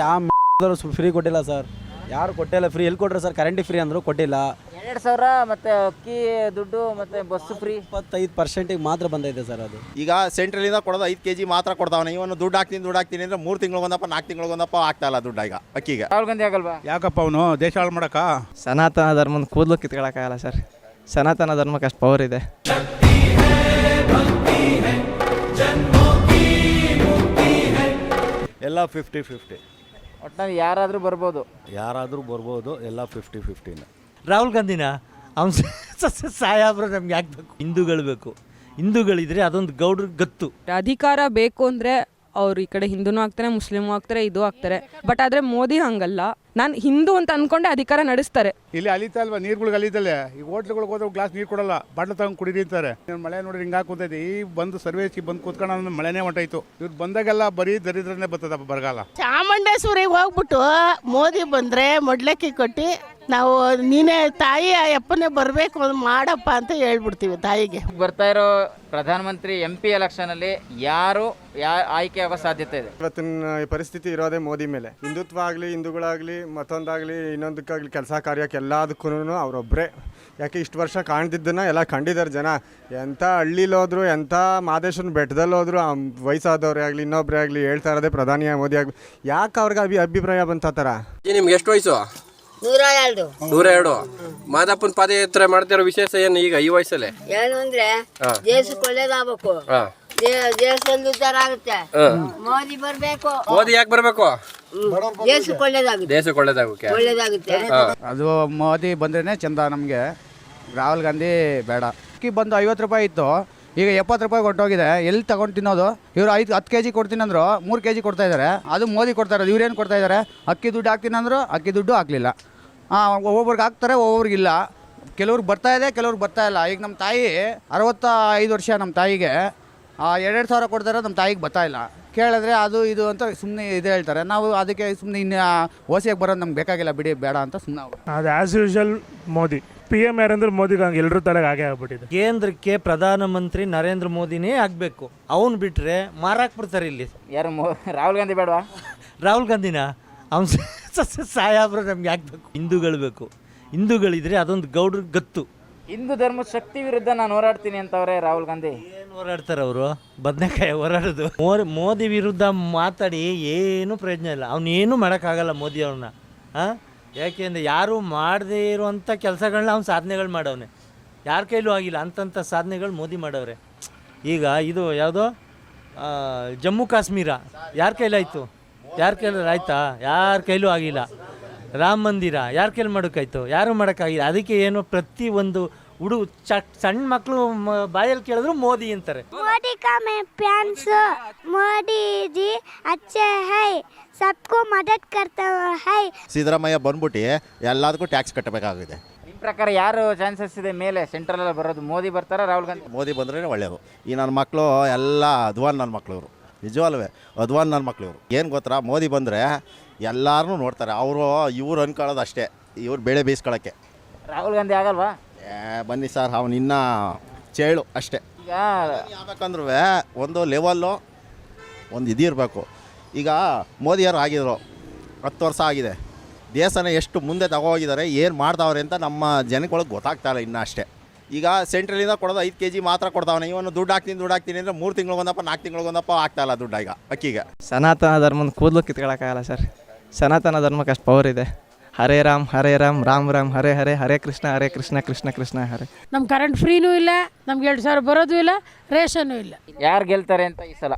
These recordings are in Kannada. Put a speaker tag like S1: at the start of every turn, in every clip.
S1: ಯಾವ ಫ್ರೀ ಕೊಟ್ಟಿಲ್ಲ ಸರ್ ಯಾರು ಕೊಟ್ಟಿಲ್ಲ ಫ್ರೀ ಎಲ್ಲಿ ಕೊಟ್ಟರೆ ಸರ್ ಕರೆಂಟ್ ಫ್ರೀ ಅಂದರು ಕೊಟ್ಟಿಲ್ಲ.
S2: ಎರಡು ಸಾವಿರ ಮತ್ತೆ ಅಕ್ಕಿ ದುಡ್ಡು ಮತ್ತೆ ಬಸ್ ಫ್ರೀ
S1: ಇಪ್ಪತ್ತೈದು ಪರ್ಸೆಂಟಿಗೆ ಮಾತ್ರ ಬಂದೈತೆ ಸರ್ ಅದು.
S3: ಈಗ ಸೆಂಟ್ರಲಿಂದ ಕೊಡೋದು ಐದು ಕೆಜಿ ಮಾತ್ರ ಕೊಡ್ತಾವನೆ. ಇವನು ದುಡ್ಡು ಹಾಕ್ತೀನಿ ದುಡ್ಡು ಹಾಕ್ತೀನಿ ಅಂದ್ರೆ ಮೂರು ತಿಂಗಳಿಗೊಂದಪ್ಪ ನಾಲ್ಕು ತಿಂಗಳಿಗೊಂದಪ್ಪ ಆಗ್ತಾ ಇಲ್ಲ ದುಡ್ಡು ಈಗ ಅಕ್ಕಿಗೆ.
S2: ರಾಹುಲ್ ಗಾಂಧಿ ಆಗಲ್ವಾ?
S4: ಯಾಕಪ್ಪ ಅವನು? ದೇಶ ಹಾಳು ಮಾಡಕ
S5: ಸನಾತನ ಧರ್ಮದ ಕೂದಲು ಕಿತ್ಕೊಳಕ್ಕಾಗಲ್ಲ ಸರ್ ಸನಾತನ ಧರ್ಮಕ್ಕೆ ಅಷ್ಟು ಪವರ್ ಇದೆ.
S6: ಎಲ್ಲ ಫಿಫ್ಟಿ ಫಿಫ್ಟಿ
S2: ಒಟ್ಟಿನಲ್ಲಿ ಯಾರಾದರೂ ಬರ್ಬೋದು.
S6: ಯಾರಾದರೂ ಬರ್ಬೋದು ಎಲ್ಲ ಫಿಫ್ಟಿ ಫಿಫ್ಟಿನ
S7: ರಾಹುಲ್ ಗಾಂಧಿನ ಅವ್ನು ಸಾಯಾಬ್ರು ನಮ್ಗೆ ಯಾಕೆ ಬೇಕು? ಹಿಂದೂಗಳು ಬೇಕು. ಹಿಂದೂಗಳಿದ್ರೆ ಅದೊಂದು ಗೌಡ್ರ ಗತ್ತು.
S8: ಅಧಿಕಾರ ಬೇಕು ಅಂದರೆ ಅವ್ರು ಈ ಕಡೆ ಹಿಂದೂನೂ ಆಗ್ತಾರೆ ಮುಸ್ಲಿಮು ಆಗ್ತಾರೆ ಇದು ಆಗ್ತಾರೆ. ಬಟ್ ಆದರೆ ಮೋದಿ ಹಂಗಲ್ಲ. ನಾನು ಹಿಂದೂ ಅಂತ ಅನ್ಕೊಂಡೆ ಅಧಿಕಾರ ನಡೆಸ್ತಾರೆ.
S4: ಇಲ್ಲಿ ಅಲಿತಾ ಅಲ್ವಾ? ನೀರುಗಳಿಗೆ ಅಲಿತಲ್ಲೇ? ಈ ಹೋಟ್ಲ್ಗಳಿಗೆ ಹೋದ್ರೆ ಗ್ಲಾಸ್ ನೀರು ಕೊಡಲ್ಲ. ಬಾಟ್ಲು ತಗೊಂಡು ಕುಡೀರಿ ಅಂತಾರೆ. ಮಳೆ ನೋಡ್ರಿ ಹಿಂಗೆ ಕೂತೈತೆ ಈ ಬಂದು ಸರ್ವೇಸಿ ಬಂದು ಕೂತ್ಕೊಂಡು ಅಂದ್ರೆ ಮಳೆನೇ ಹೊಂಟಾಯ್ತು. ಇವ್ರು ಬಂದಾಗೆಲ್ಲ ಬರೀ ದರಿದ್ರನೇ ಬರ್ತದಪ್ಪ ಬರಗಾಲ.
S9: ಚಾಮುಂಡೇಶ್ವರಿಗೆ ಹೋಗ್ಬಿಟ್ಟು ಮೋದಿ ಬಂದ್ರೆ ಮೊಡ್ಲಕ್ಕಿ ಕೊಟ್ಟು ನಾವು ನೀನೇ ತಾಯಿ ಅಪ್ಪನೇ ಬರಬೇಕು ಮಾಡಪ್ಪ ಅಂತ ಹೇಳ್ಬಿಡ್ತೀವಿ ತಾಯಿಗೆ.
S2: ಬರ್ತಾ ಇರೋ ಪ್ರಧಾನಮಂತ್ರಿ ಎಂ ಪಿ ಎಲೆಕ್ಷನಲ್ಲಿ ಯಾರು ಯಾ ಆಯ್ಕೆ ಆಗೋ ಸಾಧ್ಯತೆ ಇದೆ?
S5: ಇವತ್ತಿನ ಪರಿಸ್ಥಿತಿ ಇರೋದೇ ಮೋದಿ ಮೇಲೆ. ಹಿಂದುತ್ವ ಆಗಲಿ ಹಿಂದೂಗಳಾಗಲಿ ಮತ್ತೊಂದಾಗಲಿ ಇನ್ನೊಂದಕ್ಕಾಗಲಿ ಕೆಲಸ ಕಾರ್ಯಕ್ಕೆ ಎಲ್ಲದಕ್ಕೂ ಅವರೊಬ್ಬರೇ ಯಾಕೆ ಇಷ್ಟು ವರ್ಷ ಕಾಣ್ದಿದ್ದನ್ನ ಎಲ್ಲ ಕಂಡಿದ್ದಾರೆ ಜನ. ಎಂಥ ಹಳ್ಳಿಲೋದ್ರು ಎಂಥ ಮಾದೇಶನ ಬೆಟ್ಟದಲ್ಲಿ ಹೋದ್ರು ವಯಸ್ಸಾದವ್ರೇ ಆಗಲಿ ಇನ್ನೊಬ್ಬರೇ ಆಗಲಿ ಹೇಳ್ತಾ ಇರೋದೇ ಪ್ರಧಾನಿ ಮೋದಿ ಆಗಲಿ. ಯಾಕೆ ಅವ್ರಿಗೆ ಅಭಿ ಅಭಿಪ್ರಾಯ ಬಂತ ಆ ಥರ?
S10: ನಿಮ್ಗೆ ಎಷ್ಟು ವಯಸ್ಸು?
S9: ನೂರ ಎರಡು
S10: ನೂರ ಎರಡು ಮಾದಪ್ಪನ ಪಾದಯಾತ್ರೆ ಮಾಡ್ತಿರೋ ವಿಶೇಷ ಏನು ಈಗ ಈ ವಯಸ್ಸಲ್ಲಿ?
S9: ಏನು ಅಂದ್ರೆ ದೇಶಕ್ಕೆ ಒಳ್ಳೇದಾಗಬೇಕು.
S10: ಹಾ.
S9: ದೇಶದಲ್ಲಿ ಉದ್ಧಾರ ಆಗುತ್ತೆ. ಮೋದಿ ಬರ್ಬೇಕು.
S10: ಮೋದಿ ಯಾಕೆ ಬರಬೇಕು?
S9: ದೇಶಕ್ಕೆ ಒಳ್ಳೇದಾಗುತ್ತೆ.
S10: ದೇಶಕ್ಕೆ
S9: ಒಳ್ಳೇದಾಗುತ್ತೆ.
S4: ಅದು ಮೋದಿ ಬಂದ್ರೇ ಚಂದ ನಮಗೆ. ರಾಹುಲ್ ಗಾಂಧಿ ಬೇಡ. ಅಕ್ಕಿ ಬಂದು ಐವತ್ತು ರೂಪಾಯಿ ಇತ್ತು. ಈಗ ಎಪ್ಪತ್ತು ರೂಪಾಯಿ ಕೊಟ್ಟೋಗಿದೆ. ಎಲ್ಲಿ ತಗೊಂಡು ತಿನ್ನೋದು? ಇವರು ಐದು ಹತ್ತು ಕೆ ಜಿ ಕೊಡ್ತೀನಿ ಅಂದ್ರು ಮೂರು ಕೆ ಜಿ ಕೊಡ್ತಾ ಇದ್ದಾರೆ ಅದು ಮೋದಿ ಕೊಡ್ತಾ ಇರೋದು. ಇವ್ರೇನು ಕೊಡ್ತಾ ಇದ್ದಾರೆ ಅಕ್ಕಿ ದುಡ್ಡು ಹಾಕ್ತೀನಿ ಅಂದರು ಅಕ್ಕಿ ದುಡ್ಡು ಹಾಕಲಿಲ್ಲ. ಒಬ್ಬೊಬ್ರಿಗೆ ಹಾಕ್ತಾರೆ ಒಬ್ಬೊಬ್ರಿಗಿಲ್ಲ ಕೆಲವ್ರಿಗೆ ಬರ್ತಾ ಇದೆ ಕೆಲವ್ರಿಗೆ ಬರ್ತಾ ಇಲ್ಲ. ಈಗ ನಮ್ಮ ತಾಯಿ ಅರವತ್ತ ಐದು ವರ್ಷ ನಮ್ಮ ತಾಯಿಗೆ ಎರಡೆರಡು ಸಾವಿರ ಕೊಡ್ತಾರೆ ನಮ್ಮ ತಾಯಿಗೆ ಬರ್ತಾ ಇಲ್ಲ. ಕೇಳಿದ್ರೆ ಅದು ಇದು ಅಂತ ಸುಮ್ಮನೆ ಇದು ಹೇಳ್ತಾರೆ. ನಾವು ಅದಕ್ಕೆ ಸುಮ್ಮನೆ ಇನ್ನು ಓಸಿಯಾಗಿ ಬರೋದು ನಮ್ಗೆ ಬೇಕಾಗಿಲ್ಲ ಬಿಡಿ ಬೇಡ ಅಂತ ಸುಮ್ಮನೆ
S11: ಅದು as usual Modi. P M Narendra ಮೋದಿಗೆ ಹಂಗೆ ಎಲ್ಲರೂ ತಲೆಗೆ ಹಾಗೆ ಆಗ್ಬಿಟ್ಟಿದೆ.
S7: ಕೇಂದ್ರಕ್ಕೆ ಪ್ರಧಾನಮಂತ್ರಿ ನರೇಂದ್ರ ಮೋದಿನೇ ಆಗಬೇಕು. ಅವನು ಬಿಟ್ಟರೆ ಮಾರಾಕ್ ಬಿಡ್ತಾರೆ ಇಲ್ಲಿ.
S2: ಯಾರು ಮೋ ರಾಹುಲ್ ಗಾಂಧಿ ಬೇಡವಾ?
S7: ರಾಹುಲ್ ಗಾಂಧಿನ? ಅವ್ನು ಸಾಯಾಬ್ರು ನಮ್ಗೆ ಯಾಕೆ ಬೇಕು? ಹಿಂದೂಗಳು ಬೇಕು. ಹಿಂದೂಗಳಿದ್ರೆ ಅದೊಂದು ಗೌಡ್ರ ಗತ್ತು.
S2: ಹಿಂದೂ ಧರ್ಮ ಶಕ್ತಿ ವಿರುದ್ಧ ನಾನು ಹೋರಾಡ್ತೀನಿ ಅಂತವ್ರೆ ರಾಹುಲ್ ಗಾಂಧಿ.
S7: ಏನು ಹೋರಾಡ್ತಾರೆ ಅವರು? ಬದನೆಕಾಯಿ ಹೋರಾಡೋದು. ಮೋದಿ ಮೋದಿ ವಿರುದ್ಧ ಮಾತಾಡಿ ಏನು ಪ್ರಯೋಜನ ಇಲ್ಲ. ಅವನೇನು ಮಾಡೋಕ್ಕಾಗಲ್ಲ ಮೋದಿ ಅವ್ರನ್ನ ಹಾಂ ಯಾಕೆಂದರೆ ಯಾರು ಮಾಡದೇ ಇರುವಂಥ ಕೆಲಸಗಳನ್ನ ಅವ್ನು ಸಾಧನೆಗಳು ಮಾಡವನೆ. ಯಾರ ಕೈಲೂ ಆಗಿಲ್ಲ. ಅಂತಂಥ ಸಾಧನೆಗಳು ಮೋದಿ ಮಾಡವ್ರೆ. ಈಗ ಇದು ಯಾವುದೋ ಜಮ್ಮು ಕಾಶ್ಮೀರ. ಯಾರ ಕೈಲಾಯಿತು? ಯಾರ ಕೈಲಿ ಆಯ್ತಾ ಯಾರ ಕೈಲೂ ಆಗಿಲ್ಲ ರಾಮ ಮಂದಿರ ಯಾರ ಕೈಲಿ ಮಾಡೋಕ್ಕಾಯ್ತು ಯಾರು ಮಾಡೋಕ್ಕಾಗಿಲ್ಲ ಅದಕ್ಕೆ ಏನು ಪ್ರತಿ ಒಂದು ಹುಡುಗ ಚ ಸಣ್ಣ ಮಕ್ಕಳು ಬಾಯಲ್ಲಿ ಕೇಳಿದ್ರು ಮೋದಿ ಅಂತಾರೆ
S9: मोदी का मैं प्यांस मोदी जी अच्छे है सबको मदद करता है
S3: ಸಿದ್ದರಾಮಯ್ಯ ಬಂದ್ಬಿಟ್ಟು ಎಲ್ಲದಕ್ಕೂ ಟ್ಯಾಕ್ಸ್ ಕಟ್ಟಬೇಕಾಗಿದೆ
S2: ನಿಮ್ಮ ಪ್ರಕಾರ ಯಾರು ಚಾನ್ಸಸ್ ಇದೆ ಮೇಲೆ ಸೆಂಟ್ರಲ್ ಬರೋದು ಮೋದಿ ಬರ್ತಾರಾ ರಾಹುಲ್ ಗಾಂಧಿ
S3: ಮೋದಿ ಬಂದ್ರೆ ಒಳ್ಳೆಯದು ಈ ನನ್ನ ಮಕ್ಕಳು ಎಲ್ಲ ಅಧ್ವಾನ್ ನನ್ನ ಮಕ್ಳು ಇವರು ನಿಜವಲ್ವೇ ಅದ್ವಾನ್ ನನ್ನ ಮಕ್ಳು ಇವರು ಏನು ಗೊತ್ತಾ ಮೋದಿ ಬಂದರೆ ಎಲ್ಲರೂ ನೋಡ್ತಾರೆ. ಅವರು ಇವ್ರು ಅನ್ಕೊಳ್ಳೋದು ಅಷ್ಟೇ. ಇವ್ರು ಬೆಳೆ ಬೇಯಿಸ್ಕೊಳ್ಳೋಕ್ಕೆ
S2: ರಾಹುಲ್ ಗಾಂಧಿ ಆಗಲ್ವಾ?
S3: ಏ ಬನ್ನಿ ಸರ್ ಅವನು ಇನ್ನ ಚೇಳು ಅಷ್ಟೇ.
S2: ಈಗ
S3: ಯಾಕಂದ್ರೂ ಒಂದು ಲೆವೆಲ್ಲು ಒಂದು ಇದಿರಬೇಕು ಈಗ ಮೋದಿಯವರು ಆಗಿದ್ರು? ಹತ್ತು ವರ್ಷ ಆಗಿದೆ. ದೇಶನ ಎಷ್ಟು ಮುಂದೆ ತಗೋಗಿದ್ದಾರೆ ಏನು ಮಾಡ್ತಾವ್ರೆ ಅಂತ ನಮ್ಮ ಜನಗಳಿಗೆ ಗೊತ್ತಾಗ್ತಾ ಇಲ್ಲ ಇನ್ನೂ ಅಷ್ಟೇ. ಈಗ ಸೆಂಟ್ರಲಿಂದ ಕೊಡೋದು ಐದು ಕೆ ಜಿ ಮಾತ್ರ ಕೊಡ್ತಾವನೆ. ಇವನು ದುಡ್ಡು ಹಾಕ್ತೀನಿ ದುಡ್ಡು ಹಾಕ್ತೀನಿ ಅಂದರೆ ಮೂರು ತಿಂಗಳಿಗೊಂದಪ್ಪ ನಾಲ್ಕು ತಿಂಗಳಿಗೊಂದಪ್ಪ ಆಗ್ತಾ ಇಲ್ಲ ದುಡ್ಡು ಈಗ ಅಕ್ಕಿಗೆ.
S5: ಸನಾತನ ಧರ್ಮದ ಕೂದಲು ಕಿತ್ಕೊಳಕ್ಕಾಗಲ್ಲ ಸರ್ ಸನಾತನ ಧರ್ಮಕ್ಕೆ ಅಷ್ಟು ಪವರ್ ಇದೆ. ಹರೇ ರಾಮ್ ಹರೇ ರಾಮ್ ರಾಮ್ ರಾಮ್ ಹರೇ ಹರೇ ಹರೇ ಕೃಷ್ಣ ಹರೇ ಕೃಷ್ಣ ಕೃಷ್ಣ ಕೃಷ್ಣ ಹರೇ.
S9: ನಮ್ಮ ಕರೆಂಟ್ ಫ್ರೀನೂ ಇಲ್ಲ ನಮ್ಗೆ ಎರಡು ಸಾವಿರ ಬರೋದು ಇಲ್ಲ ರೇಷನ್ನು ಇಲ್ಲ.
S2: ಯಾರು ಗೆಲ್ತಾರೆ ಅಂತ ಈ ಸಲ?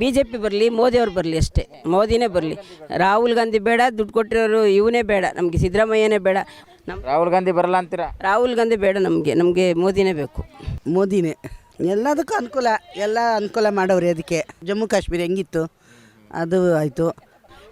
S8: ಬಿ ಜೆ ಪಿ ಬರಲಿ ಮೋದಿ ಅವ್ರು ಬರಲಿ ಅಷ್ಟೇ. ಮೋದಿನೇ ಬರಲಿ. ರಾಹುಲ್ ಗಾಂಧಿ ಬೇಡ ದುಡ್ಡು ಕೊಟ್ಟಿರೋರು ಇವನೇ ಬೇಡ ನಮಗೆ ಸಿದ್ದರಾಮಯ್ಯನೇ ಬೇಡ. ನಮ್ಮ
S2: ರಾಹುಲ್ ಗಾಂಧಿ ಬರಲ್ಲ ಅಂತೀರಾ?
S8: ರಾಹುಲ್ ಗಾಂಧಿ ಬೇಡ ನಮಗೆ ನಮಗೆ ಮೋದಿನೇ ಬೇಕು.
S9: ಮೋದಿನೇ. ಎಲ್ಲದಕ್ಕೂ ಅನುಕೂಲ ಎಲ್ಲ ಅನುಕೂಲ ಮಾಡವ್ರಿ ಅದಕ್ಕೆ. ಜಮ್ಮು ಕಾಶ್ಮೀರ ಹೆಂಗಿತ್ತು? ಅದು ಆಯಿತು.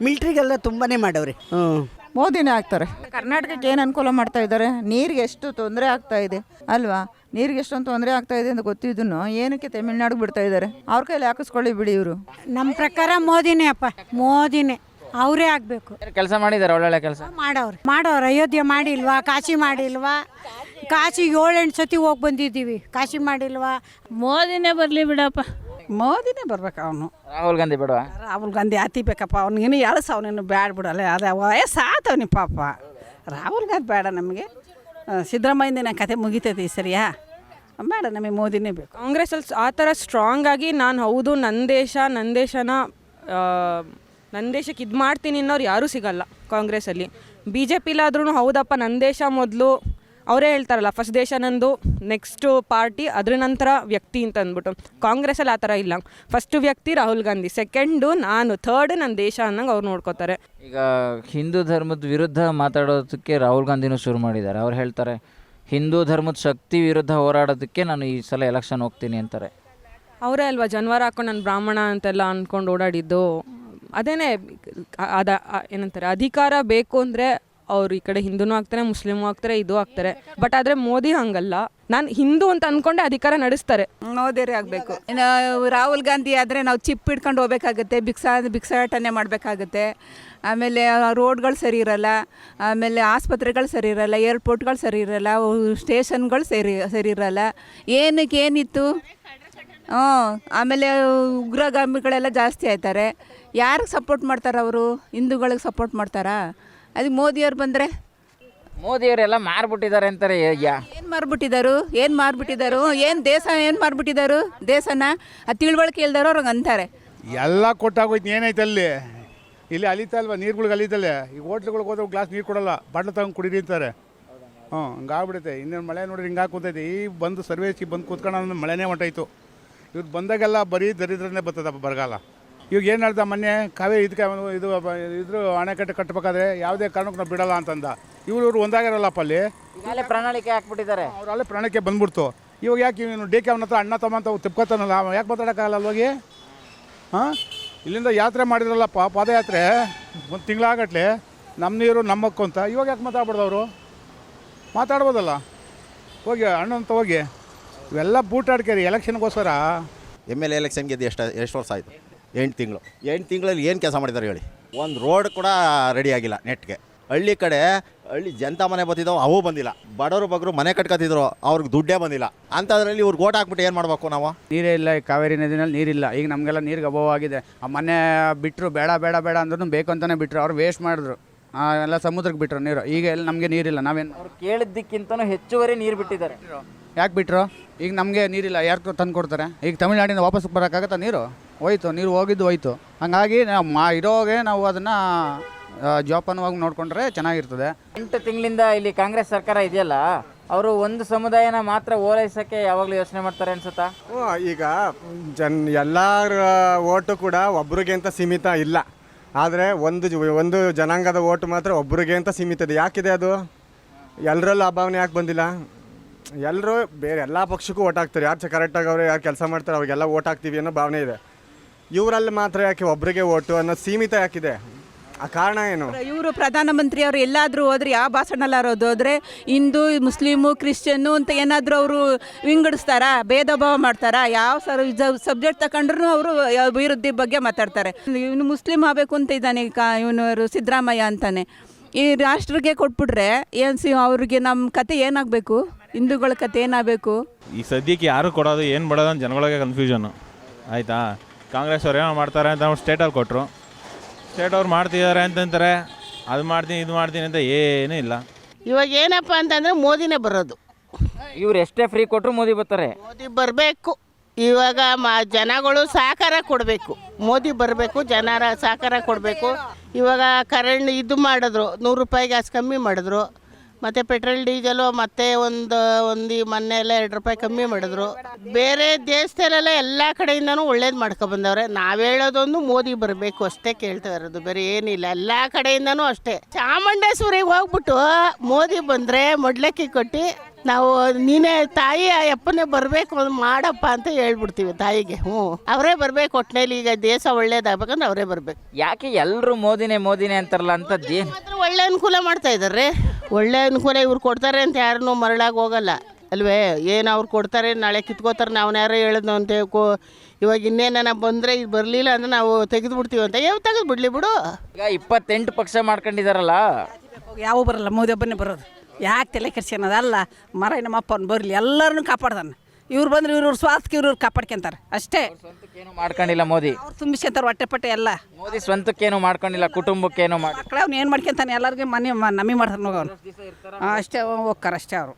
S9: ಮಿಲ್ಟ್ರಿಗೆಲ್ಲ ತುಂಬಾ ಮಾಡವ್ರಿ. ಹ್ಞೂ
S8: ಮೋದಿನೇ ಆಗ್ತಾರೆ. ಕರ್ನಾಟಕಕ್ಕೆ ಏನು ಅನುಕೂಲ ಮಾಡ್ತಾ ಇದ್ದಾರೆ? ನೀರಿಗೆ ಎಷ್ಟು ತೊಂದರೆ ಆಗ್ತಾ ಇದೆ? ಅಲ್ವಾ? ನೀರಿಗೆ ಎಷ್ಟೊಂದು ತೊಂದರೆ ಆಗ್ತಾ ಇದೆ ಅಂತ ಗೊತ್ತಿದ್ದನ್ನು ಏನಕ್ಕೆ ತಮಿಳ್ನಾಡಿಗೆ ಬಿಡ್ತಾ ಇದ್ದಾರೆ? ಅವ್ರ ಕೈಲಿ ಹಾಕಿಸ್ಕೊಳ್ಳಿ ಬಿಡಿ ಇವರು.
S9: ನಮ್ಮ ಪ್ರಕಾರ ಮೋದಿನೇ ಅಪ್ಪ. ಮೋದಿನೇ. ಅವರೇ ಆಗಬೇಕು.
S2: ಕೆಲಸ ಮಾಡಿದಾರೆ ಒಳ್ಳೊಳ್ಳೆ ಕೆಲಸ?
S9: ಮಾಡೋರು. ಮಾಡೋರು ಅಯೋಧ್ಯೆ ಮಾಡಿಲ್ವಾ ಕಾಶಿ ಮಾಡಿಲ್ವಾ? ಕಾಶಿ ಏಳೆಂಟು ಸತಿ ಹೋಗಿ ಬಂದಿದ್ದೀವಿ. ಕಾಶಿ ಮಾಡಿಲ್ವಾ? ಮೋದಿನೇ ಬರಲಿ ಬಿಡಪ್ಪ. ಮೋದಿನೇ ಬರ್ಬೇಕು ಅವನು.
S2: ರಾಹುಲ್ ಗಾಂಧಿ ಬಿಡುವ?
S9: ರಾಹುಲ್ ಗಾಂಧಿ ಅತಿ ಬೇಕಪ್ಪ. ಅವ್ನಿಗಿನ್ನು ಎಳಸ ಅವನಿನ್ನು ಬ್ಯಾಡ ಬಿಡಲ್ಲ. ಅದೇ ವಯಸ್ಸು ಆತವನಿ ಪಾಪ. ರಾಹುಲ್ ಗಾಂಧಿ ಬೇಡ ನಮಗೆ. ಸಿದ್ದರಾಮಯ್ಯನ ಕತೆ ಮುಗಿತೈತಿ ಸರಿಯಾ? ಬೇಡ ನಮಗೆ ಮೋದಿನೇ ಬೇಕು.
S8: ಕಾಂಗ್ರೆಸ್ಸಲ್ಲಿ ಆ ಥರ ಸ್ಟ್ರಾಂಗ್ ಆಗಿ ನಾನು ಹೌದು ನನ್ನ ದೇಶ ನನ್ನ ದೇಶನ ನನ್ನ ದೇಶಕ್ಕೆ ಇದು ಮಾಡ್ತೀನಿ ಅನ್ನೋರು ಯಾರೂ ಸಿಗಲ್ಲ ಕಾಂಗ್ರೆಸ್ಸಲ್ಲಿ ಬಿ ಜೆ ಪಿಲಾದ್ರೂ ಹೌದಪ್ಪ ನನ್ನ ದೇಶ ಮೊದಲು ಅವರೇ ಹೇಳ್ತಾರಲ್ಲ ಫಸ್ಟ್ ದೇಶ ನಂದು ನೆಕ್ಸ್ಟು ಪಾರ್ಟಿ ಅದ್ರ ನಂತರ ವ್ಯಕ್ತಿ ಅಂತ ಅಂದ್ಬಿಟ್ಟು. ಕಾಂಗ್ರೆಸ್ಸಲ್ಲಿ ಆ ಥರ ಇಲ್ಲ. ಫಸ್ಟು ವ್ಯಕ್ತಿ ರಾಹುಲ್ ಗಾಂಧಿ ಸೆಕೆಂಡು ನಾನು ಥರ್ಡ್ ನನ್ನ ದೇಶ ಅನ್ನಂಗೆ ಅವ್ರು ನೋಡ್ಕೋತಾರೆ.
S2: ಈಗ ಹಿಂದೂ ಧರ್ಮದ ವಿರುದ್ಧ ಮಾತಾಡೋದಕ್ಕೆ ರಾಹುಲ್ ಗಾಂಧಿನೂ ಶುರು ಮಾಡಿದ್ದಾರೆ. ಅವ್ರು ಹೇಳ್ತಾರೆ ಹಿಂದೂ ಧರ್ಮದ ಶಕ್ತಿ ವಿರುದ್ಧ ಹೋರಾಡೋದಕ್ಕೆ ನಾನು ಈ ಸಲ ಎಲೆಕ್ಷನ್ ಹೋಗ್ತೀನಿ ಅಂತಾರೆ.
S8: ಅವರೇ ಅಲ್ವಾ ಜನವಾರ ಹಾಕೊಂಡು ನಾನು ಬ್ರಾಹ್ಮಣ ಅಂತೆಲ್ಲ ಅಂದ್ಕೊಂಡು ಓಡಾಡಿದ್ದು? ಅದೇನೇ ಅದ ಏನಂತಾರೆ, ಅಧಿಕಾರ ಬೇಕು ಅಂದರೆ ಅವ್ರು ಈ ಕಡೆ ಹಿಂದೂನೂ ಆಗ್ತಾರೆ, ಮುಸ್ಲಿಮು ಆಗ್ತಾರೆ, ಇದು ಆಗ್ತಾರೆ. ಬಟ್ ಆದರೆ ಮೋದಿ ಹಂಗಲ್ಲ. ನಾನು ಹಿಂದೂ ಅಂತ ಅನ್ಕೊಂಡೆ ಅಧಿಕಾರ ನಡೆಸ್ತಾರೆ.
S9: ಮೋದಿರೇ ಆಗಬೇಕು. ರಾಹುಲ್ ಗಾಂಧಿ ಆದರೆ ನಾವು ಚಿಪ್ ಹಿಡ್ಕೊಂಡು ಹೋಗ್ಬೇಕಾಗತ್ತೆ, ಭಿಕ್ಷಾ, ಭಿಕ್ಷಾಟನೆ ಮಾಡಬೇಕಾಗತ್ತೆ. ಆಮೇಲೆ ರೋಡ್ಗಳು ಸರಿ ಇರಲ್ಲ, ಆಮೇಲೆ ಆಸ್ಪತ್ರೆಗಳು ಸರಿ ಇರಲ್ಲ, ಏರ್ಪೋರ್ಟ್ಗಳು ಸರಿ ಇರಲ್ಲ, ಸ್ಟೇಷನ್ಗಳು ಸರಿ ಸರಿ ಇರಲ್ಲ. ಏನಕ್ಕೆ ಏನಿತ್ತು? ಹ್ಞೂ ಆಮೇಲೆ ಉಗ್ರಗಾಮಿಗಳೆಲ್ಲ ಜಾಸ್ತಿ ಆಯ್ತಾರೆ. ಯಾರಿಗೆ ಸಪೋರ್ಟ್ ಮಾಡ್ತಾರೆ ಅವರು? ಹಿಂದೂಗಳಿಗೆ ಸಪೋರ್ಟ್ ಮಾಡ್ತಾರಾ? ಅದಕ್ಕೆ ಮೋದಿಯವ್ರು ಬಂದರೆ?
S2: ಮೋದಿಯವರೆಲ್ಲ ಮಾರ್ಬಿಟ್ಟಿದ್ದಾರೆ ಅಂತಾರೆ ಯಾ.
S9: ಏನು ಮಾರ್ಬಿಟ್ಟಿದ್ದಾರು ಏನು ಮಾರ್ಬಿಟ್ಟಿದ್ದಾರು ಏನು ದೇಶ ಏನು ಮಾರ್ಬಿಟ್ಟಿದ್ದಾರು ದೇಶನ? ಆ ತಿಳುವಳಿಕೆ ಇಲ್ದಾರೋ ಅವ್ರಿಗೆ ಅಂತಾರೆ.
S4: ಎಲ್ಲ ಕೊಟ್ಟಾಗೋಯ್ತು ಏನೈತೆ ಅಲ್ಲಿ? ಇಲ್ಲಿ ಅಲಿತಾ ಅಲ್ವಾ ನೀರುಗಳಿಗೆ ಅಲಿತಲ್ಲೇ? ಈಗ ಹೋಟ್ಲುಗಳಿಗೆ ಹೋದ್ರೆ ಗ್ಲಾಸ್ ನೀರು ಕೊಡಲ್ಲ ಬಾಟ್ಲು ತಗೊಂಡು ಕುಡೀರಿ ಅಂತಾರೆ. ಹ್ಞೂ ಹಂಗಾಗ್ಬಿಡುತ್ತೆ. ಇನ್ನೇನು ಮಳೆ ನೋಡಿದ್ರೆ ಹಿಂಗೆ ಕೂತೈತೆ ಈ ಬಂದು ಸರ್ವೇಸ್ಗೆ ಬಂದು ಕೂತ್ಕೊಂಡು ಮಳೆನೇ ಹೊಂಟಾಯ್ತು. ಇವ್ರು ಬಂದಾಗೆಲ್ಲ ಬರೀ ದರಿದ್ರನೇ ಬರ್ತದಪ್ಪ ಬರಗಾಲ. ಇವಾಗ ಏನು ಹೇಳ್ದ ಮೊನ್ನೆ ಕಾವೇ ಇದಕ್ಕೆ ಇದು ಇದ್ರು ಅಣೆಕಟ್ಟೆ ಕಟ್ಟಬೇಕಾದ್ರೆ ಯಾವುದೇ ಕಾರಣಕ್ಕೂ ನಾವು ಬಿಡಲ್ಲ ಅಂತಂದ. ಇವ್ರು ಇವ್ರು ಒಂದಾಗಿರಲ್ಲಪ್ಪ ಅಲ್ಲಿ?
S2: ಪ್ರಣಾಳಿಕೆ ಹಾಕ್ಬಿಟ್ಟಿದ್ದಾರೆ.
S4: ಅವರಲ್ಲೇ ಪ್ರಣಾಳಿಕೆ ಬಂದ್ಬಿಡ್ತು. ಇವಾಗ ಯಾಕೆ ಇವನು ಡಿ ಕೆ ಅವನ ಹತ್ರ ಅಣ್ಣ ತಮ್ಮ ಅಂತ ತಿಪ್ಕೋತಾನಲ್ಲ ಯಾಕೆ ಮಾತಾಡೋಕ್ಕಾಗಲ್ಲ ಅಲ್ಲಿ ಹೋಗಿ? ಹಾಂ? ಇಲ್ಲಿಂದ ಯಾತ್ರೆ ಮಾಡಿದ್ರಲ್ಲಪ್ಪ ಪಾದಯಾತ್ರೆ ಒಂದು ತಿಂಗಳಾಗಟ್ಲೆ ನಮ್ಮ ನೀರು ನಮ್ಮಕ್ಕು ಅಂತ. ಇವಾಗ ಯಾಕೆ ಮಾತಾಡ್ಬಾರ್ದು ಅವರು? ಮಾತಾಡ್ಬೋದಲ್ಲ? ಹೋಗಿ ಅಣ್ಣ ಅಂತ ಹೋಗಿ. ಇವೆಲ್ಲ ಬೂಟಾಡ್ಕೇರಿ ಎಲೆಕ್ಷನ್ಗೋಸ್ಕರ?
S3: ಎಂ ಎಲ್ ಎಲೆಕ್ಷನ್ ಗೆದ್ದು ಎಷ್ಟು ಎಷ್ಟು ವರ್ಷ ಆಯಿತು? ಎಂಟು ತಿಂಗಳು. ಎಂಟು ತಿಂಗಳಲ್ಲಿ ಏನು ಕೆಲಸ ಮಾಡಿದ್ದಾರೆ ಹೇಳಿ? ಒಂದು ರೋಡ್ ಕೂಡ ರೆಡಿ ಆಗಿಲ್ಲ ನೆಟ್ಗೆ. ಹಳ್ಳಿ ಕಡೆ ಹಳ್ಳಿ ಜನತಾ ಮನೆ ಬತ್ತಿದ್ದವು ಅವು ಬಂದಿಲ್ಲ. ಬಡವರು ಬಗ್ರು ಮನೆ ಕಟ್ಕೊತಿದ್ರು ಅವ್ರಿಗೆ ದುಡ್ಡೇ ಬಂದಿಲ್ಲ. ಅಂಥದ್ರಲ್ಲಿ ಇವ್ರಿಗೆ ಓಟ್ ಹಾಕ್ಬಿಟ್ಟು ಏನು ಮಾಡಬೇಕು ನಾವು?
S4: ನೀರೇ ಇಲ್ಲ ಈ ಕಾವೇರಿ ನದಿನಲ್ಲಿ ನೀರಿಲ್ಲ. ಈಗ ನಮಗೆಲ್ಲ ನೀರಿಗೆ ಅಭಾವ ಆಗಿದೆ. ಆ ಮನೆ ಬಿಟ್ಟರು ಬೇಡ ಬೇಡ ಬೇಡ ಅಂದ್ರೂ ಬೇಕು ಅಂತಲೇ ಬಿಟ್ಟರು ಅವ್ರು ವೇಸ್ಟ್ ಮಾಡಿದ್ರು. ಆ, ಎಲ್ಲ ಸಮುದ್ರಕ್ಕೆ ಬಿಟ್ಟರು ನೀರು. ಈಗ ಎಲ್ಲ ನಮಗೆ ನೀರಿಲ್ಲ. ನಾವೇನು
S2: ಅವ್ರು ಕೇಳಿದ್ದಕ್ಕಿಂತನೂ ಹೆಚ್ಚುವರಿ ನೀರು ಬಿಟ್ಟಿದ್ದಾರೆ.
S4: ಯಾಕೆ ಬಿಟ್ಟರು ಈಗ ನಮಗೆ ನೀರಿಲ್ಲ ಯಾರು ತಂದು ಕೊಡ್ತಾರೆ ಈಗ ತಮಿಳ್ನಾಡಿಂದ ವಾಪಸ್ ಬರೋಕ್ಕಾಗತ್ತಾ ನೀರು? ಹೋಯ್ತು ನೀರು ಹೋಗಿದ್ದು ಹೋಯ್ತು. ಹಾಗಾಗಿ ನಾವು ಮಾ ಇರೋಗೆ ನಾವು ಅದನ್ನು ಜೋಪಾನವಾಗಿ ನೋಡಿಕೊಂಡ್ರೆ ಚೆನ್ನಾಗಿರ್ತದೆ.
S2: ಎಂಟು ತಿಂಗಳಿಂದ ಇಲ್ಲಿ ಕಾಂಗ್ರೆಸ್ ಸರ್ಕಾರ ಇದೆಯಲ್ಲ ಅವರು ಒಂದು ಸಮುದಾಯನ ಮಾತ್ರ ಓಲೈಸೋಕ್ಕೆ ಯಾವಾಗಲೂ ಯೋಚನೆ ಮಾಡ್ತಾರೆ ಅನ್ಸುತ್ತಾ?
S5: ಓ ಈಗ ಜನ್ ಎಲ್ಲರ ಓಟು ಕೂಡ ಒಬ್ರಿಗೆ ಅಂತ ಸೀಮಿತ ಇಲ್ಲ. ಆದರೆ ಒಂದು ಜ- ಒಂದು ಜನಾಂಗದ ಓಟು ಮಾತ್ರ ಒಬ್ರಿಗೆ ಅಂತ ಸೀಮಿತ ಇದೆ. ಯಾಕಿದೆ ಅದು? ಎಲ್ಲರಲ್ಲೂ ಅಭಾವನೆ ಭಾವನೆ ಯಾಕೆ ಬಂದಿಲ್ಲ? ಎಲ್ಲರೂ ಬೇರೆ ಎಲ್ಲ ಪಕ್ಷಕ್ಕೂ ಓಟ್ ಹಾಕ್ತಾರೆ. ಯಾರು ಕರೆಕ್ಟಾಗಿ ಅವ್ರು ಯಾರು ಕೆಲಸ ಮಾಡ್ತಾರೆ, ಅವ್ರಿಗೆಲ್ಲ ಓಟ್ ಹಾಕ್ತೀವಿ ಅನ್ನೋ ಭಾವನೆ ಇದೆ. ಇವರಲ್ಲಿ ಮಾತ್ರ ಯಾಕೆ ಒಬ್ಬರಿಗೆ ಓಟು ಅನ್ನೋ ಸೀಮಿತ ಯಾಕಿದೆ ಆ ಕಾರಣ ಏನು?
S9: ಇವರು ಪ್ರಧಾನಮಂತ್ರಿ ಅವರು ಎಲ್ಲಾದರೂ ಹೋದ್ರೆ ಯಾವ ಭಾಷಣಲ್ಲಾರೋದು ಹೋದರೆ ಹಿಂದೂ, ಮುಸ್ಲಿಮು ಕ್ರಿಶ್ಚಿಯನ್ನು ಅಂತ ಏನಾದರೂ ಅವರು ವಿಂಗಡಿಸ್ತಾರಾ? ಭೇದ ಭಾವ ಮಾಡ್ತಾರಾ? ಯಾವ ಸರ್ ಸಬ್ಜೆಕ್ಟ್ ತಗೊಂಡ್ರು ಅವರು ಅಭಿವೃದ್ಧಿ ಬಗ್ಗೆ ಮಾತಾಡ್ತಾರೆ. ಇವನು ಮುಸ್ಲಿಂ ಆಗಬೇಕು ಅಂತ ಇದ್ದಾನೆ ಕಾ ಇವನು ಸಿದ್ದರಾಮಯ್ಯ ಅಂತಾನೆ. ಈ ರಾಷ್ಟ್ರಕ್ಕೆ ಕೊಟ್ಬಿಟ್ರೆ ಏನು ಸಿ ಅವ್ರಿಗೆ ನಮ್ಮ ಕತೆ ಏನಾಗಬೇಕು? ಹಿಂದೂಗಳ ಕತೆ ಏನಾಗಬೇಕು?
S11: ಈಗ ಸದ್ಯಕ್ಕೆ ಯಾರು ಕೊಡೋದು ಏನು ಬಿಡೋದು ಅಂತ ಜನಗಳಿಗೆ ಕನ್ಫ್ಯೂಷನ್ನು ಆಯಿತಾ? ಕಾಂಗ್ರೆಸ್ ಅವ್ರು ಏನೋ ಮಾಡ್ತಾರೆ ಅಂತ ಅವ್ರು ಸ್ಟೇಟಲ್ಲಿ ಕೊಟ್ಟರು ಸ್ಟೇಟ್ ಅವ್ರು ಮಾಡ್ತಿದ್ದಾರೆ ಅಂತಂತಾರೆ ಅದು ಮಾಡ್ತೀನಿ ಇದು ಮಾಡ್ತೀನಿ ಅಂತ ಏನೂ ಇಲ್ಲ.
S9: ಇವಾಗ ಏನಪ್ಪ ಅಂತಂದರೆ ಮೋದಿನೇ ಬರೋದು.
S2: ಇವ್ರು ಎಷ್ಟೇ ಫ್ರೀ ಕೊಟ್ಟರು ಮೋದಿ ಬರ್ತಾರೆ.
S9: ಮೋದಿ ಬರಬೇಕು. ಇವಾಗ ಮ ಜನಗಳು ಸಹಕಾರ ಕೊಡಬೇಕು. ಮೋದಿ ಬರಬೇಕು ಜನರ ಸಹಕಾರ ಕೊಡಬೇಕು. ಇವಾಗ ಕರೆಂಟ್ ಇದು ಮಾಡಿದ್ರು ನೂರು ರೂಪಾಯಿ ಗ್ಯಾಸ್ ಕಮ್ಮಿ ಮಾಡಿದ್ರು. ಮತ್ತು ಪೆಟ್ರೋಲ್ ಡೀಸೆಲು ಮತ್ತೆ ಒಂದು ಒಂದು ಮೊನ್ನೆ ಎಲ್ಲ ಎರಡು ರೂಪಾಯಿ ಕಮ್ಮಿ ಮಾಡಿದ್ರು. ಬೇರೆ ದೇಶದಲ್ಲೆಲ್ಲ ಎಲ್ಲ ಕಡೆಯಿಂದನೂ ಒಳ್ಳೇದು ಮಾಡ್ಕೊಬಂದವ್ರೆ ನಾವು ಹೇಳೋದೊಂದು ಮೋದಿ ಬರಬೇಕು ಅಷ್ಟೇ ಕೇಳ್ತಾ ಇರೋದು. ಬೇರೆ ಏನಿಲ್ಲ. ಎಲ್ಲ ಕಡೆಯಿಂದನೂ ಅಷ್ಟೇ. ಚಾಮುಂಡೇಶ್ವರಿಗೆ ಹೋಗ್ಬಿಟ್ಟು ಮೋದಿ ಬಂದರೆ ಮೊಡ್ಲಕ್ಕಿ ಕೊಟ್ಟು ನಾವು ನೀನೇ ತಾಯಿ ಆ ಅಪ್ಪನೇ ಬರಬೇಕು ಅದು ಮಾಡಪ್ಪ ಅಂತ ಹೇಳ್ಬಿಡ್ತೀವಿ ತಾಯಿಗೆ. ಹ್ಞೂ. ಅವರೇ ಬರಬೇಕು ಒಟ್ಟಿನಲ್ಲಿ ಈಗ ದೇಶ ಒಳ್ಳೇದಾಗಬೇಕಂದ್ರೆ ಅವರೇ ಬರಬೇಕು.
S2: ಯಾಕೆ ಎಲ್ಲರೂ ಮೋದಿನೇ ಮೋದಿನೇ ಅಂತಾರಲ್ಲ ಅಂತದ್ದು
S9: ಮಾತ್ರ ಒಳ್ಳೆ ಅನುಕೂಲ ಮಾಡ್ತಾ ಇದ್ದಾರೆ ಒಳ್ಳೆ ಅನುಕೂಲ ಇವ್ರು ಕೊಡ್ತಾರೆ ಅಂತ ಯಾರನ್ನೂ ಮರಳಾಗಿ ಹೋಗಲ್ಲ ಅಲ್ವೇ? ಏನು ಅವ್ರು ಕೊಡ್ತಾರೆ ನಾಳೆ ಕಿತ್ಕೋತಾರೆ ನಾವು ಯಾರೋ ಹೇಳಿದ್ನು ಅಂತ ಕೋ ಇವಾಗ ಇನ್ನೇನ ಬಂದರೆ ಇದು ಬರಲಿಲ್ಲ ಅಂದ್ರೆ ನಾವು ತೆಗೆದು ಬಿಡ್ತೀವಿ ಅಂತ. ಯಾವ ತೆಗೆದು ಬಿಡಲಿ ಬಿಡು.
S2: ಈಗ ಇಪ್ಪತ್ತೆಂಟು ಪಕ್ಷ ಮಾಡ್ಕೊಂಡಿದಾರಲ್ಲ?
S9: ಯಾವ ಬರಲ್ಲ ಮೋದಿ ಒಬ್ಬನೇ ಬರೋದು. ಯಾಕೆ ತಲೆ ಕೆಡ್ಸ್ಕೊಳೋದು ಅಲ್ಲ ಮರ ನಮ್ಮ ಅಪ್ಪನ ಬರಲಿ ಎಲ್ಲರನ್ನೂ ಕಾಪಾಡ್ದಾನೆ.
S12: ಇವ್ರು ಬಂದ್ರೆ ಇವ್ರ ಸ್ವಾರ್ಥಕ್ಕೆ ಇವ್ರು ಕಾಪಾಡ್ಕೊಂತಾರೆ. ಅಷ್ಟೇ.
S2: ಏನು ಮಾಡ್ಕೊಂಡಿಲ್ಲ ಮೋದಿ.
S12: ಅವ್ರು ತುಂಬಿಸ್ಕೊಂತಾರೆ ಹೊಟ್ಟೆ ಪಟ್ಟೆ ಎಲ್ಲ.
S2: ಮೋದಿ ಸ್ವಂತಕ್ಕೇನು ಮಾಡ್ಕೊಂಡಿಲ್ಲ ಕುಟುಂಬಕ್ಕೇನು ಮಾಡಿ
S12: ಮಕ್ಳು ಅವ್ನು ಏನು ಮಾಡ್ಕೊಂತಾನೆ? ಎಲ್ಲರಿಗೂ ಮನೆ ನಮಗೆ ನಮಿ ಮಾಡ್ತಾರೆ ಹೋಗೋನು ಅಷ್ಟೇ ಹೋಗ್ತಾರೆ ಅಷ್ಟೇ ಅವರು.